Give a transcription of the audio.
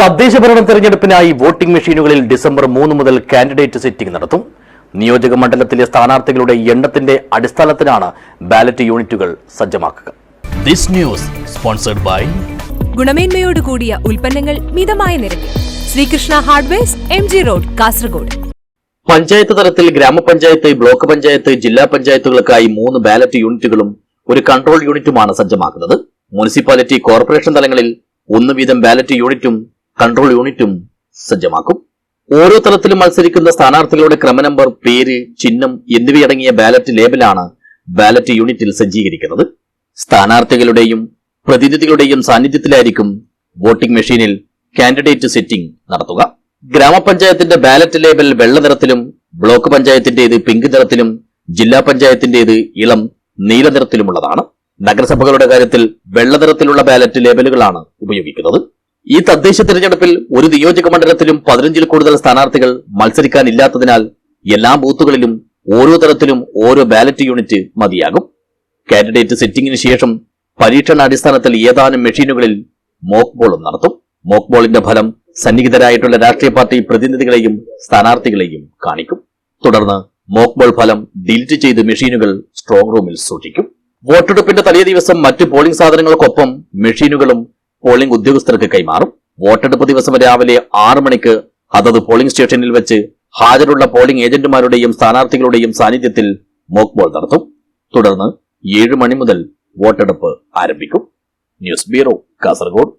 തദ്ദേശ ഭരണ തെരഞ്ഞെടുപ്പിനായി വോട്ടിംഗ് മെഷീനുകളിൽ ഡിസംബർ മൂന്ന് മുതൽ കാൻഡിഡേറ്റ് സെറ്റിംഗ് നടത്തും. നിയോജക മണ്ഡലത്തിലെ സ്ഥാനാർത്ഥികളുടെ എണ്ണത്തിന്റെ അടിസ്ഥാനത്തിലാണ് ബാലറ്റ് യൂണിറ്റുകൾ സജ്ജമാക്കുക. This news sponsored by ഗുണമേന്മയോട് കൂടിയ ഉൽപ്പന്നങ്ങൾ മിതമായ നിരക്കിൽ. Sreekrishna hardwares M G road Kasaragod. Panchayat തലത്തിൽ ഗ്രാമപഞ്ചായത്ത് ബ്ലോക്ക് പഞ്ചായത്ത് ജില്ലാ പഞ്ചായത്തുകൾക്കായി മൂന്ന് ബാലറ്റ് യൂണിറ്റുകളും ഒരു കൺട്രോൾ യൂണിറ്റുമാണ് സജ്ജമാക്കുന്നത്. മുനിസിപ്പാലിറ്റി കോർപ്പറേഷൻ തലങ്ങളിൽ ഒന്ന് വീതം ബാലറ്റ് യൂണിറ്റും കൺട്രോൾ യൂണിറ്റും സജ്ജമാക്കും. ഓരോ തലത്തിലും മത്സരിക്കുന്ന സ്ഥാനാർത്ഥികളുടെ ക്രമനമ്പർ പേര് ചിഹ്നം എന്നിവയടങ്ങിയ ബാലറ്റ് ലേബലാണ് ബാലറ്റ് യൂണിറ്റിൽ സജ്ജീകരിക്കുന്നത്. സ്ഥാനാർത്ഥികളുടെയും പ്രതിനിധികളുടെയും സാന്നിധ്യത്തിലായിരിക്കും വോട്ടിംഗ് മെഷീനിൽ കാൻഡിഡേറ്റ് സെറ്റിംഗ് നടത്തുക. ഗ്രാമപഞ്ചായത്തിന്റെ ബാലറ്റ് ലേബൽ വെള്ള നിറത്തിലും ബ്ലോക്ക് പഞ്ചായത്തിന്റേത് പിങ്ക് നിറത്തിലും ജില്ലാ പഞ്ചായത്തിന്റേത് ഇളം നീല നിറത്തിലുമുള്ളതാണ്. നഗരസഭകളുടെ കാര്യത്തിൽ വെള്ള നിറത്തിലുള്ള ബാലറ്റ് ലേബലുകളാണ് ഉപയോഗിക്കുന്നത്. ഈ തദ്ദേശ തിരഞ്ഞെടുപ്പിൽ ഒരു നിയോജക മണ്ഡലത്തിലും പതിനഞ്ചിൽ കൂടുതൽ സ്ഥാനാർത്ഥികൾ മത്സരിക്കാനില്ലാത്തതിനാൽ എല്ലാ ബൂത്തുകളിലും ഓരോ തരത്തിലും ഓരോ ബാലറ്റ് യൂണിറ്റ് മതിയാകും. കാൻഡിഡേറ്റ് സെറ്റിംഗിന് ശേഷം പരീക്ഷണ അടിസ്ഥാനത്തിൽ ഏതാനും മെഷീനുകളിൽ മോക്ക് ബോളും നടത്തും. മോക്ക് ബോളിന്റെ ഫലം സന്നിഹിതരായിട്ടുള്ള രാഷ്ട്രീയ പാർട്ടി പ്രതിനിധികളെയും സ്ഥാനാർത്ഥികളെയും കാണിക്കും. തുടർന്ന് മോക്ക് ബോൾ ഫലം ഡിലീറ്റ് ചെയ്ത് മെഷീനുകൾ സ്ട്രോങ് റൂമിൽ സൂക്ഷിക്കും. വോട്ടെടുപ്പിന്റെ തലേ ദിവസം മറ്റ് പോളിംഗ് സാധനങ്ങൾക്കൊപ്പം മെഷീനുകളും പോളിംഗ് ഉദ്യോഗസ്ഥർക്ക് കൈമാറും. വോട്ടെടുപ്പ് ദിവസം രാവിലെ ആറ് മണിക്ക് അതത് പോളിംഗ് സ്റ്റേഷനിൽ വെച്ച് ഹാജരുള്ള പോളിംഗ് ഏജന്റുമാരുടെയും സ്ഥാനാർത്ഥികളുടെയും സാന്നിധ്യത്തിൽ മോക്ക് ബോൾ നടത്തും. തുടർന്ന് ഏഴ് മണി മുതൽ വോട്ടെടുപ്പ് ആരംഭിക്കും. News bureau Kasaragod.